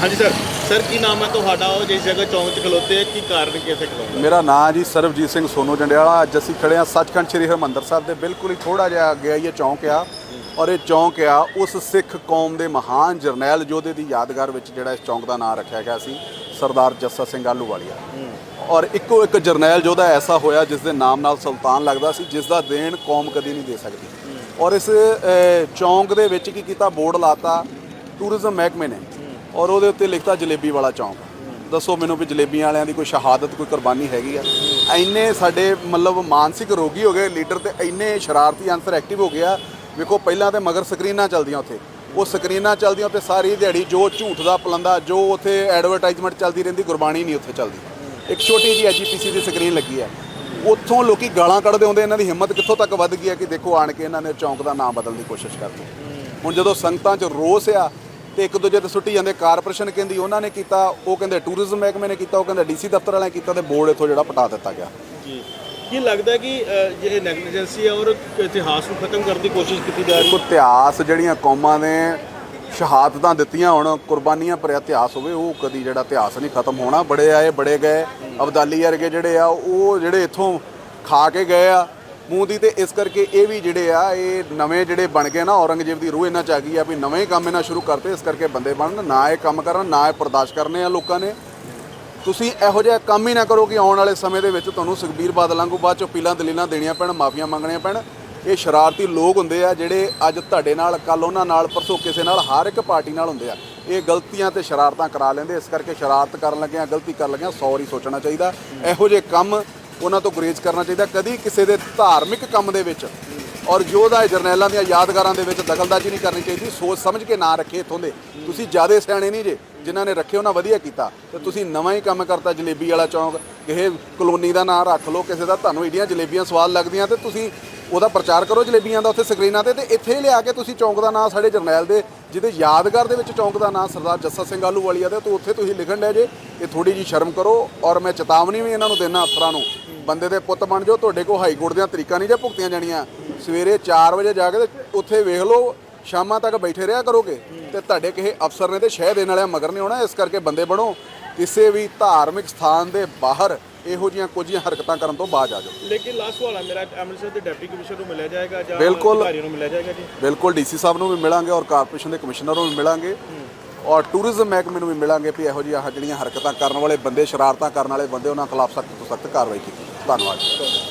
ਹਾਂਜੀ sir sir ਕੀ ਨਾਮ ਹੈ ਤੁਹਾਡਾ? ਉਹ ਜਿਸ ਜਗ੍ਹਾ ਚੌਂਕ 'ਚ ਖਲੋਤੇ ਆ ਕੀ ਕਾਰਨ ਕੀ ਇੱਥੇ ਖਲੋਤੇ ਮੇਰਾ ਨਾਮ ਜੀ ਸਰਬਜੀਤ ਸਿੰਘ ਸੋਨੂ ਜੰਡਿਆਲਾ। ਅੱਜ ਅਸੀਂ ਖੜੇ ਹਾਂ ਸੱਚਖੰਡ ਸ੍ਰੀ ਹਰਿਮੰਦਰ ਸਾਹਿਬ ਦੇ ਬਿਲਕੁਲ ਹੀ ਥੋੜਾ ਜਿਹਾ ਅੱਗੇ ਆਈਏ ਚੌਂਕ ਆ। ਔਰ ਇਹ ਚੌਂਕ ਆ ਉਸ ਸਿੱਖ ਕੌਮ ਦੇ ਮਹਾਨ ਜਰਨੈਲ ਯੋਧੇ ਦੀ ਯਾਦਗਾਰ ਵਿੱਚ ਜਿਹੜਾ ਇਸ ਚੌਂਕ ਦਾ ਨਾਮ ਰੱਖਿਆ ਗਿਆ ਸੀ ਸਰਦਾਰ ਜੱਸਾ ਸਿੰਘ ਆਲੂਵਾਲੀਆ ਔਰ ਇੱਕੋ ਇੱਕ ਜਰਨੈਲ ਯੋਧਾ ਐਸਾ ਹੋਇਆ ਜਿਸ ਦੇ ਨਾਮ ਨਾਲ ਸੁਲਤਾਨ ਲੱਗਦਾ ਸੀ ਜਿਸ ਦਾ ਦੇਣ ਕੌਮ ਕਦੀ ਨਹੀਂ ਦੇ ਸਕਦੀ। ਔਰ ਇਸ ਚੌਂਕ ਦੇ ਵਿੱਚ ਕੀ ਕੀਤਾ? ਬੋਰਡ ਲਾਤਾ ਟੂਰਿਜ਼ਮ ਮਹਿਕਮੇ ਨੇ। ਔਰ ਉਹਦੇ ਉੱਤੇ ਲਿਖਤਾ ਜਲੇਬੀ ਵਾਲਾ ਚੌਂਕ। ਦੱਸੋ ਮੈਨੂੰ ਵੀ ਜਲੇਬੀਆਂ ਵਾਲਿਆਂ ਦੀ ਕੋਈ ਸ਼ਹਾਦਤ, ਕੋਈ ਕੁਰਬਾਨੀ ਹੈਗੀ ਆ? ਇੰਨੇ ਸਾਡੇ ਮਤਲਬ ਮਾਨਸਿਕ ਰੋਗੀ ਹੋ ਗਏ, ਲੀਡਰ ਤੇ ਇੰਨੇ ਸ਼ਰਾਰਤੀ ਅੰਸਰ ਐਕਟਿਵ ਹੋ ਗਿਆ ਵੇਖੋ, ਪਹਿਲਾਂ ਤੇ ਮਗਰ ਸਕਰੀਨਾਂ ਚੱਲਦੀਆਂ ਉੱਥੇ। ਉਹ ਸਕਰੀਨਾਂ ਚੱਲਦੀਆਂ ਉੱਤੇ ਸਾਰੀ ਦਿਹਾੜੀ, ਜੋ ਝੂਠ ਦਾ ਪਲੰਦਾ, ਜੋ ਉੱਥੇ ਐਡਵਰਟਾਈਜ਼ਮੈਂਟ ਚੱਲਦੀ ਰਹਿੰਦੀ, ਗੁਰਬਾਣੀ ਨਹੀਂ ਉੱਥੇ ਚੱਲਦੀ। ਇੱਕ ਛੋਟੀ ਜੀ ਐਜੀਪੀਸੀ ਦੀ ਸਕਰੀਨ ਲੱਗੀ ਹੈ ਉੱਥੋਂ ਲੋਕੀ ਗਾਲਾਂ ਕੱਢਦੇ ਹੁੰਦੇ, ਇਹਨਾਂ ਦੀ ਹਿੰਮਤ ਕਿੱਥੋਂ ਤੱਕ ਵੱਧ ਗਈ ਹੈ ਕਿ ਦੇਖੋ ਆਣ ਕੇ ਇਹਨਾਂ ਨੇ ਚੌਂਕ ਦਾ ਨਾਮ ਬਦਲਣ ਦੀ ਕੋਸ਼ਿਸ਼ ਕਰਤੀ। ਹੁਣ ਜਦੋਂ ਸੰਗਤਾਂ 'ਚ ਰੋਸ ਆ ਤੇ ਇੱਕ ਦੂਜੇ ਤੇ ਸੁੱਟੀ ਜਾਂਦੇ। ਕਾਰਪੋਰੇਸ਼ਨ ਕਹਿੰਦੀ ਉਹਨਾਂ ਨੇ ਕੀਤਾ ਉਹ ਕਹਿੰਦੇ ਟੂਰਿਜ਼ਮ ਮਹਿਕਮੇ ਨੇ ਕੀਤਾ ਉਹ ਕਹਿੰਦੇ ਡੀਸੀ ਦਫ਼ਤਰ ਵਾਲਿਆਂ ਨੇ ਕੀਤਾ ਤੇ ਬੋਰਡ ਇੱਥੋਂ ਜਿਹੜਾ ਪਟਾ ਦਿੱਤਾ ਗਿਆ। ਜੀ। ਕੀ ਲੱਗਦਾ ਕਿ ਇਹ ਨੈਗਲੀਜੈਂਸੀ ਹੈ ਔਰ ਇਤਿਹਾਸ ਨੂੰ ਖਤਮ ਕਰਨ ਦੀ ਕੋਸ਼ਿਸ਼ ਕੀਤੀ ਜਾ ਰਹੀ ਦੇਖੋ ਇਤਿਹਾਸ ਜਿਹੜੀਆਂ ਕੌਮਾਂ ਨੇ ਸ਼ਹਾਦਤਾਂ ਦਿੱਤੀਆਂ ਹੁਣ ਕੁਰਬਾਨੀਆਂ ਭਰਿਆ ਇਤਿਹਾਸ ਹੋਵੇ ਉਹ ਕਦੀ ਜਿਹੜਾ ਇਤਿਹਾਸ ਨਹੀਂ ਖਤਮ ਹੋਣਾ। ਬੜੇ ਆਏ ਬੜੇ ਗਏ। ਅਬਦਾਲੀ ਵਰਗੇ ਜਿਹੜੇ ਆ ਉਹ ਜਿਹੜੇ ਇੱਥੋਂ ਖਾ ਕੇ ਗਏ ਆ। ਮੂੰਹ ਦੀ ਤੇ ਇਸ ਕਰਕੇ ਇਹ ਵੀ ਜਿਹੜੇ ਆ, ਇਹ ਨਵੇਂ ਜਿਹੜੇ ਬਣ ਗਏ ਨਾ ਔਰੰਗਜ਼ੇਬ ਦੀ ਰੂਹ ਇਹਨਾਂ ਚ ਆ ਗਈ ਆ ਵੀ ਨਵੇਂ ਹੀ ਕੰਮ ਇਹਨਾਂ ਸ਼ੁਰੂ ਕਰਤੇ, ਇਸ ਕਰਕੇ ਬੰਦੇ ਬਣਨ, ਨਾ ਇਹ ਕੰਮ ਕਰਨ, ਨਾ ਇਹ ਬਰਦਾਸ਼ਤ ਕਰਨੇ ਆ ਲੋਕਾਂ ਨੇ। ਤੁਸੀਂ ਇਹੋ ਜਿਹਾ ਕੰਮ ਹੀ ਨਾ ਕਰੋ ਕਿ ਆਉਣ ਵਾਲੇ ਸਮੇਂ ਦੇ ਵਿੱਚ ਤੁਹਾਨੂੰ ਸੁਖਬੀਰ ਬਾਦਲਾਂ ਨੂੰ ਬਾਅਦ ਚੋਂ ਪੀਲਾਂ ਦਲੀਲਾਂ ਦੇਣੀਆਂ ਪੈਣ, ਮਾਫੀਆਂ ਮੰਗਣੀਆਂ ਪੈਣ। ਇਹ ਸ਼ਰਾਰਤੀ ਲੋਕ ਹੁੰਦੇ ਆ ਜਿਹੜੇ ਅੱਜ ਤੁਹਾਡੇ ਨਾਲ ਕੱਲ ਉਹਨਾਂ ਨਾਲ, ਪਰਸੋਂ ਕਿਸੇ ਨਾਲ, ਹਰ ਇੱਕ ਪਾਰਟੀ ਨਾਲ ਹੁੰਦੇ ਆ। ਇਹ ਗਲਤੀਆਂ ਤੇ ਸ਼ਰਾਰਤਾਂ ਕਰਾ ਲੈਂਦੇ ਇਸ ਕਰਕੇ ਸ਼ਰਾਰਤ ਕਰਨ ਲੱਗਿਆਂ, ਗਲਤੀ ਕਰਨ ਲੱਗਿਆਂ ਸੌ ਸੋਚਣਾ ਚਾਹੀਦਾ। ਇਹੋ ਜਿਹੇ ਕੰਮ ਉਹਨਾਂ ਤੋਂ ਗੁਰੇਜ਼ ਕਰਨਾ ਚਾਹੀਦਾ। ਕਦੀ ਕਿਸੇ ਦੇ ਧਾਰਮਿਕ ਕੰਮ ਦੇ ਵਿੱਚ ਔਰ ਯੋਧਾ ਜਰਨੈਲਾਂ ਦੀਆਂ ਯਾਦਗਾਰਾਂ ਦੇ ਵਿੱਚ ਦਖਲਅੰਦਾਜ਼ੀ ਨਹੀਂ ਕਰਨੀ ਚਾਹੀਦੀ, ਸੋਚ ਸਮਝ ਕੇ ਨਾ ਰੱਖੇ ਇਥੋਂ ਦੇ। ਤੁਸੀਂ ਜਿਆਦੇ ਸਿਆਣੇ ਨਹੀਂ ਜੇ, ਜਿਨ੍ਹਾਂ ਨੇ ਰੱਖੇ ਉਹਨਾਂ ਵਧੀਆ ਕੀਤਾ। ਤੇ ਤੁਸੀਂ ਨਵਾਂ ਹੀ ਕੰਮ ਕਰਤਾ, ਜਲੇਬੀ ਵਾਲਾ ਚੌਂਕ, ਕਿਸੇ ਕਲੋਨੀ ਦਾ ਨਾਂ ਰੱਖ ਲਓ, ਕਿਸੇ ਦਾ ਤੁਹਾਨੂੰ ਏਡੀਆਂ ਜਲੇਬੀਆਂ ਸਵਾਦ ਲੱਗਦੀਆਂ ਤੇ ਤੁਸੀਂ ਉਹਦਾ ਪ੍ਰਚਾਰ ਕਰੋ ਜਲੇਬੀਆਂ ਦਾ ਉੱਥੇ ਸਕਰੀਨਾਂ ਤੇ ਤੇ ਇੱਥੇ ਲਿਆ ਕੇ ਤੁਸੀਂ ਚੌਂਕ ਦਾ ਨਾਂ ਸਾਡੇ ਜਰਨੈਲ ਦੇ, ਜਿਹਦੇ ਯਾਦਗਾਰ ਦੇ ਵਿੱਚ ਚੌਂਕ ਦਾ ਨਾਂ ਸਰਦਾਰ ਜੱਸਾ ਸਿੰਘ ਆਲੂ ਵਾਲੀਆ ਦਾ, ਤੇ ਉੱਥੇ ਤੁਸੀਂ ਲਿਖਣ ਡਿਆ ਜੇ, ਇਹ ਥੋੜੀ ਜੀ ਸ਼ਰਮ ਕਰੋ ਔਰ ਮੈਂ ਚੇਤਾਵਨੀ ਵੀ ਇਹਨਾਂ ਨੂੰ ਦੇਣਾ ਅਫਸਰਾਂ ਨੂੰ ਬੰਦੇ ਦੇ ਪੁੱਤ ਬਣ ਜਾਓ ਤੁਹਾਡੇ ਕੋਲ ਹਾਈ ਕੋਰਟ ਦੀਆਂ ਤਰੀਕਾਂ ਨਹੀਂ ਜੇ ਭੁਗਤੀਆਂ ਜਾਣੀਆਂ। ਸਵੇਰੇ 4 ਵਜੇ ਜਾ ਕੇ ਤੇ ਉੱਥੇ ਵੇਖ ਲਓ ਸ਼ਾਮਾਂ ਤੱਕ ਬੈਠੇ ਰਿਹਾ ਕਰੋਗੇ। ਤੇ ਤੁਹਾਡੇ ਕਿਸੇ ਅਫਸਰ ਨੇ ਤੇ ਸ਼ਹਿ ਦੇਣ ਵਾਲਿਆਂ ਮਗਰ ਨਹੀਂ ਆਉਣਾ ਇਸ ਕਰਕੇ ਬੰਦੇ ਬਣੋ। ਕਿਸੇ ਵੀ ਧਾਰਮਿਕ ਸਥਾਨ ਦੇ ਬਾਹਰ ਇਹੋ ਜੀਆਂ ਕੁਝ ਹਰਕਤਾਂ ਕਰਨ ਤੋਂ ਬਾਜ ਆ ਜਾਓ। ਲੇਕਿਨ ਲਾਸਟ ਸਵਾਲ ਹੈ ਮੇਰਾ ਅੰਮ੍ਰਿਤਸਰ ਦੇ ਡਿਪਟੀ ਕਮਿਸ਼ਨਰ ਨੂੰ ਮਿਲਿਆ ਜਾਏਗਾ ਜਾਂ ਬਿਲਕੁਲ। ਅਧਿਕਾਰੀਆਂ ਨੂੰ ਮਿਲਿਆ ਜਾਏਗਾ ਜੀ? ਬਿਲਕੁਲ ਡੀਸੀ ਸਾਹਿਬ ਨੂੰ ਵੀ ਮਿਲਾਂਗੇ ਔਰ ਕਾਰਪੋਰੇਸ਼ਨ ਦੇ ਕਮਿਸ਼ਨਰ ਨੂੰ ਵੀ ਮਿਲਾਂਗੇ। ਔਰ ਟੂਰਿਜ਼ਮ ਮਹਿਕਮੇ ਨੂੰ ਵੀ ਮਿਲਾਂਗੇ ਵੀ ਇਹੋ ਜਿਹੀਆਂ ਜਿਹੜੀਆਂ ਹਰਕਤਾਂ ਕਰਨ ਵਾਲੇ ਬੰਦੇ ਸ਼ਰਾਰਤਾਂ ਕਰਨ ਵਾਲੇ ਬੰਦੇ ਉਹਨਾਂ ਖਿਲਾਫ ਸਖਤ ਤੋਂ ਸਖਤ ਕਾਰਵਾਈ ਕੀਤੀ para nós.